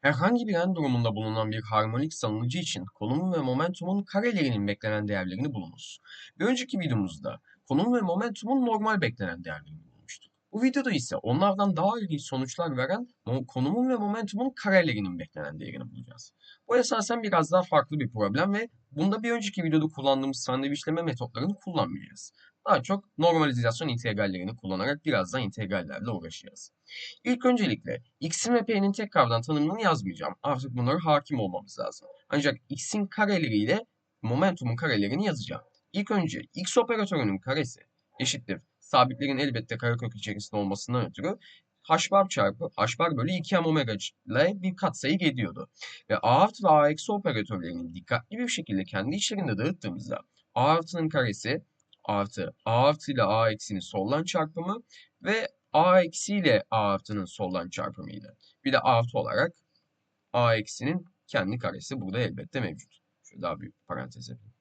Herhangi bir n durumunda bulunan bir harmonik salınıcı için konumun ve momentumun karelerinin beklenen değerlerini bulunuz. Bir önceki videomuzda konum ve momentumun normal beklenen değerlerini bulmuştuk. Bu videoda ise onlardan daha ilginç sonuçlar veren konumun ve momentumun karelerinin beklenen değerini bulacağız. Bu esasen biraz daha farklı bir problem ve bunda bir önceki videoda kullandığımız sandviçleme metotlarını kullanmayacağız. Daha çok normalizasyon integrallerini kullanarak birazdan integrallerle uğraşacağız. İlk öncelikle x'in ve p'nin tekrardan tanımını yazmayacağım. Artık bunlara hakim olmamız lazım. Ancak x'in kareleriyle momentumun karelerini yazacağım. İlk önce x operatörünün karesi eşittir. Sabitlerin elbette karekök içerisinde olmasından ötürü h bar çarpı h bar bölü 2 m omega ile bir katsayı geliyordu. Ve a artı ve a eksi operatörlerini dikkatli bir şekilde kendi içlerinde dağıttığımızda a artının karesi artı a artı ile a eksinin soldan çarpımı ve a eksi ile a artının soldan çarpımıydı. Bir de artı olarak a eksinin kendi karesi burada elbette mevcut. Şöyle daha büyük bir parantez yapayım.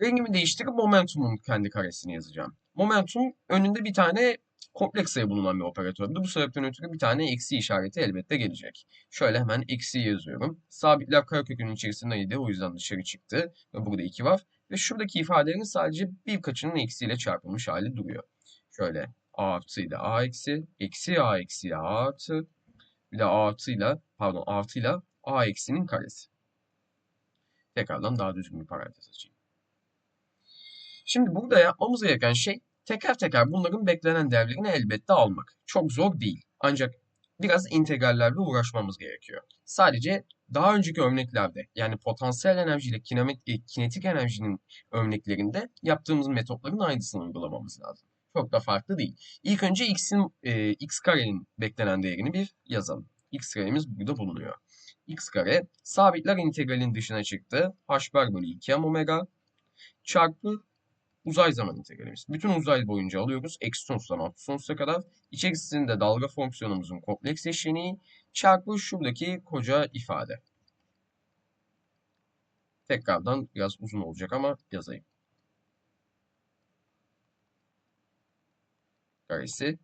Rengimi değiştirip momentumun kendi karesini yazacağım. Momentum önünde bir tane kompleks sayı bulunan bir operatördü. Bu sebepten ötürü bir tane eksi işareti elbette gelecek. Şöyle hemen eksi yazıyorum. Sabitler karekökünün içerisindeydi. O yüzden dışarı çıktı. Ve burada 2 var. Ve şuradaki ifadelerin sadece birkaçının eksiyle çarpılmış hali duruyor. Şöyle a artı ile a eksi, eksi a eksi a artı, bir de a artı ile, pardon artı ile a eksinin karesi. Tekrardan daha düzgün bir parantez açayım. Şimdi burada yapmamız gereken şey teker teker bunların beklenen değerlerini elbette almak. Çok zor değil. Ancak biraz integrallerle uğraşmamız gerekiyor. Sadece daha önceki örneklerde yani potansiyel enerji ile kinetik enerjinin örneklerinde yaptığımız metotların aynısını uygulamamız lazım. Çok da farklı değil. İlk önce x'in e, x karenin beklenen değerini bir yazalım. x karemiz burada bulunuyor. x kare sabitler integralin dışına çıktı. h bar bölü 2 m omega çarpı uzay zaman integralimiz. Bütün uzay boyunca alıyoruz. Eksi sonsuzdan artı sonsuza kadar. İçerisinde dalga fonksiyonumuzun kompleks eşleniği çarpı şuradaki koca ifade. Tekrardan biraz uzun olacak ama yazayım. Karesi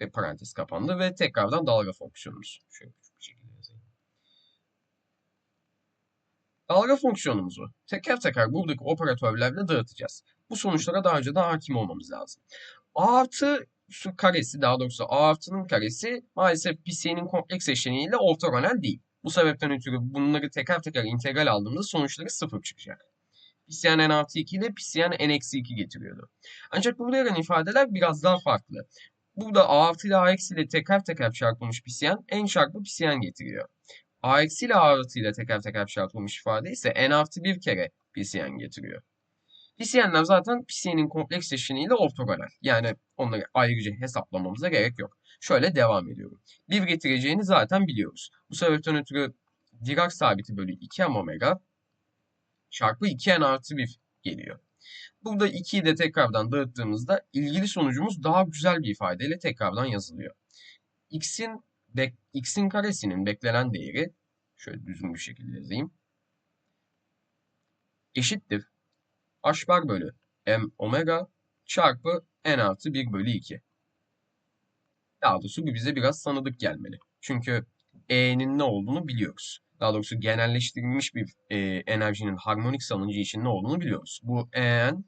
ve parantez kapandı ve tekrardan dalga fonksiyonumuz. Şöyle bir şekilde yazayım. Dalga fonksiyonumuzu teker teker buradaki operatörlerle dağıtacağız. Bu sonuçlara daha önceden hakim olmamız lazım. A artı şu karesi daha doğrusu A artının karesi maalesef PC'nin kompleks eşleniğiyle ortogonal değil. Bu sebepten ötürü bunları teker teker integral aldığımızda sonuçları sıfır çıkacak. PCN n artı 2 ile PCN n eksi 2 getiriyordu. Ancak burada yer ifadeler biraz daha farklı. Burada A artı ile A eksi ile teker teker çarpılmış PCN n çarpı PCN getiriyor. A eksi ile A artı ile teker teker çarpılmış ifade ise n artı bir kere PCN getiriyor. PCN'ler zaten PCN'in kompleks eşleniğiyle ortogonal. Yani onları ayrıca hesaplamamıza gerek yok. Şöyle devam ediyorum. 1 getireceğini zaten biliyoruz. Bu sebepten ötürü Dirac sabiti bölü 2 m omega çarpı 2n artı 1 geliyor. Burada 2'yi de tekrardan dağıttığımızda ilgili sonucumuz daha güzel bir ifadeyle tekrardan yazılıyor. x'in x'in karesinin beklenen değeri şöyle düzgün bir şekilde yazayım. Eşittir h bar bölü m omega çarpı n artı 1 bölü 2. Daha doğrusu bu bize biraz tanıdık gelmeli. Çünkü E'nin ne olduğunu biliyoruz. Daha doğrusu genelleştirilmiş bir e, enerjinin harmonik salıncı için ne olduğunu biliyoruz. Bu En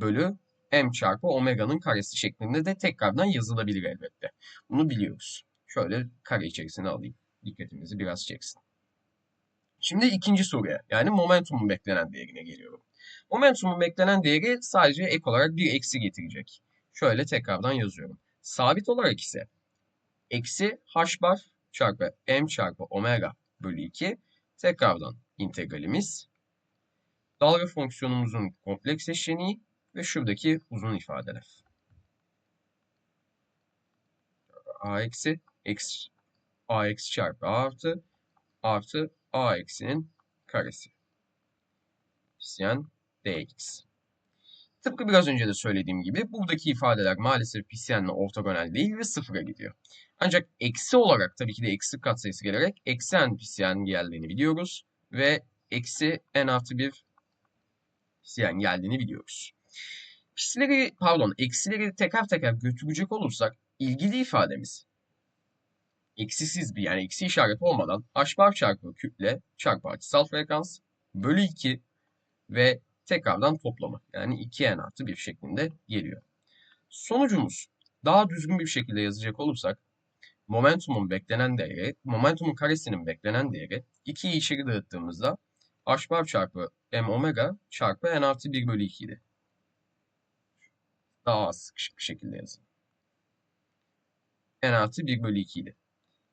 bölü m çarpı omega'nın karesi şeklinde de tekrardan yazılabilir elbette. Bunu biliyoruz. Şöyle kare içerisine alayım. Dikkatimizi biraz çeksin. Şimdi ikinci soruya yani momentumun beklenen değerine geliyorum. Momentumun beklenen değeri sadece ek olarak bir eksi getirecek. Şöyle tekrardan yazıyorum. Sabit olarak ise eksi h bar çarpı m çarpı omega bölü 2 tekrardan integralimiz dalga fonksiyonumuzun kompleks eşleniği ve şuradaki uzun ifadeler. a eksi eksi a eksi çarpı a artı artı a eksinin karesi. İsteyen dx. Tıpkı biraz önce de söylediğim gibi buradaki ifadeler maalesef PCN'le ortogonal değil ve sıfıra gidiyor. Ancak eksi olarak tabii ki de eksi katsayısı gelerek eksi n PCN geldiğini biliyoruz. Ve eksi n artı 1 PCN geldiğini biliyoruz. Pisileri, pardon eksileri teker teker götürecek olursak ilgili ifademiz eksisiz bir yani eksi işareti olmadan h bar çarpı kütle çarpı açısal frekans bölü 2 ve tekrardan toplamı yani 2n artı 1 şeklinde geliyor. Sonucumuz daha düzgün bir şekilde yazacak olursak momentumun beklenen değeri, momentumun karesinin beklenen değeri 2'yi içeri dağıttığımızda h bar çarpı m omega çarpı n artı 1 bölü 2 idi. Daha az sıkışık bir şekilde yazın. n artı 1 bölü 2 idi.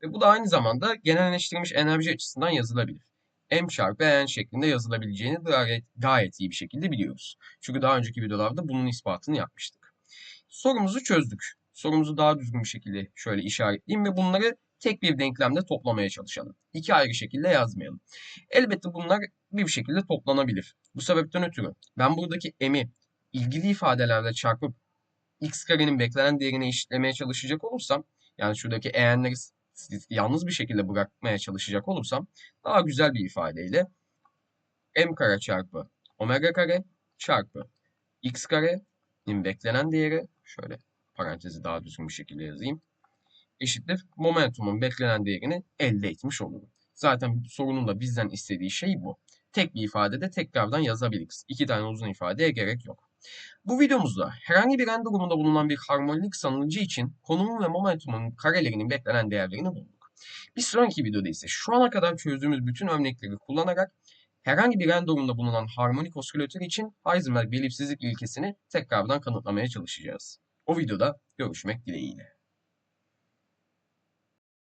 Ve bu da aynı zamanda genelleştirilmiş enerji açısından yazılabilir. M çarpı N şeklinde yazılabileceğini gayet, gayet iyi bir şekilde biliyoruz. Çünkü daha önceki videolarda bunun ispatını yapmıştık. Sorumuzu çözdük. Sorumuzu daha düzgün bir şekilde şöyle işaretleyeyim ve bunları tek bir denklemde toplamaya çalışalım. İki ayrı şekilde yazmayalım. Elbette bunlar bir şekilde toplanabilir. Bu sebepten ötürü ben buradaki m'i ilgili ifadelerle çarpıp x karenin beklenen değerine eşitlemeye çalışacak olursam yani şuradaki e'nleri yalnız bir şekilde bırakmaya çalışacak olursam daha güzel bir ifadeyle m kare çarpı omega kare çarpı x karenin beklenen değeri şöyle parantezi daha düzgün bir şekilde yazayım eşittir momentumun beklenen değerini elde etmiş olurum. Zaten sorunun da bizden istediği şey bu. Tek bir ifadede tekrardan yazabiliriz. İki tane uzun ifadeye gerek yok. Bu videomuzda herhangi bir n durumunda bulunan bir harmonik sanıcı için konumun ve momentumun karelerinin beklenen değerlerini bulduk. Bir sonraki videoda ise şu ana kadar çözdüğümüz bütün örnekleri kullanarak herhangi bir n durumunda bulunan harmonik osilatör için Heisenberg belirsizlik ilkesini tekrardan kanıtlamaya çalışacağız. O videoda görüşmek dileğiyle.